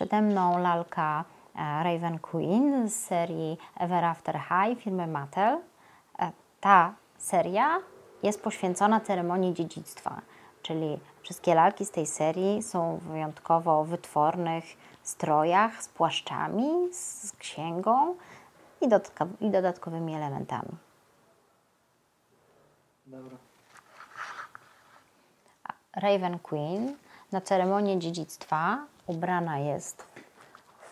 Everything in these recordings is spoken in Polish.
Przede mną lalka e, Raven Queen z serii Ever After High firmy Mattel. E, ta seria jest poświęcona ceremonii dziedzictwa, czyli wszystkie lalki z tej serii są w wyjątkowo wytwornych strojach z płaszczami, z księgą i, i dodatkowymi elementami. Dobra. Raven Queen na ceremonię dziedzictwa ubrana jest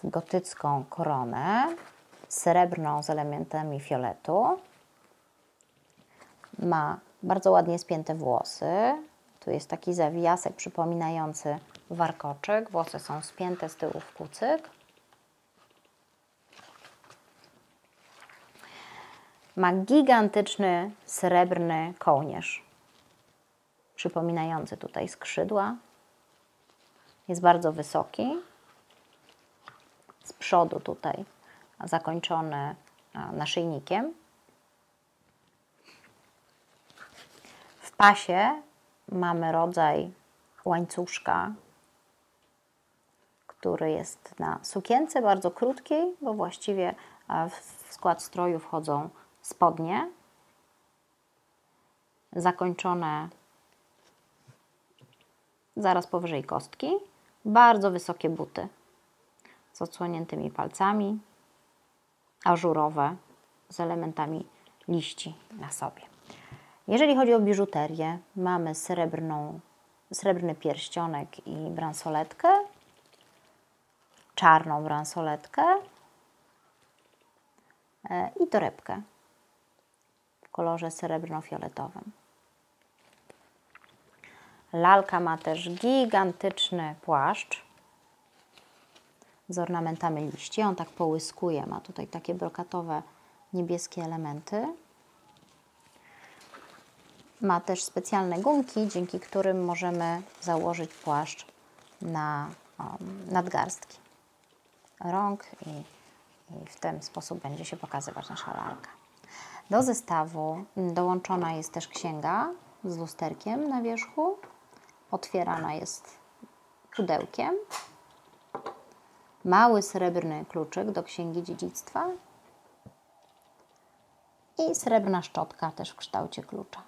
w gotycką koronę, srebrną z elementami fioletu. Ma bardzo ładnie spięte włosy. Tu jest taki zawijasek przypominający warkoczyk. Włosy są spięte z tyłu w kucyk. Ma gigantyczny srebrny kołnierz, przypominający tutaj skrzydła. Jest bardzo wysoki. Z przodu tutaj zakończony naszyjnikiem. W pasie mamy rodzaj łańcuszka, który jest na sukience bardzo krótkiej, bo właściwie w skład stroju wchodzą spodnie zakończone zaraz powyżej kostki, bardzo wysokie buty z odsłoniętymi palcami, ażurowe z elementami liści na sobie. Jeżeli chodzi o biżuterię, mamy srebrną, srebrny pierścionek i bransoletkę, czarną bransoletkę e, i torebkę w kolorze srebrno-fioletowym. Lalka ma też gigantyczny płaszcz z ornamentami liści. On tak połyskuje, ma tutaj takie brokatowe niebieskie elementy. Ma też specjalne gumki, dzięki którym możemy założyć płaszcz na um, nadgarstki rąk i, i w ten sposób będzie się pokazywać nasza lalka. Do zestawu dołączona jest też księga z lusterkiem na wierzchu. Otwierana jest pudełkiem. Mały srebrny kluczyk do księgi dziedzictwa i srebrna szczotka też w kształcie klucza.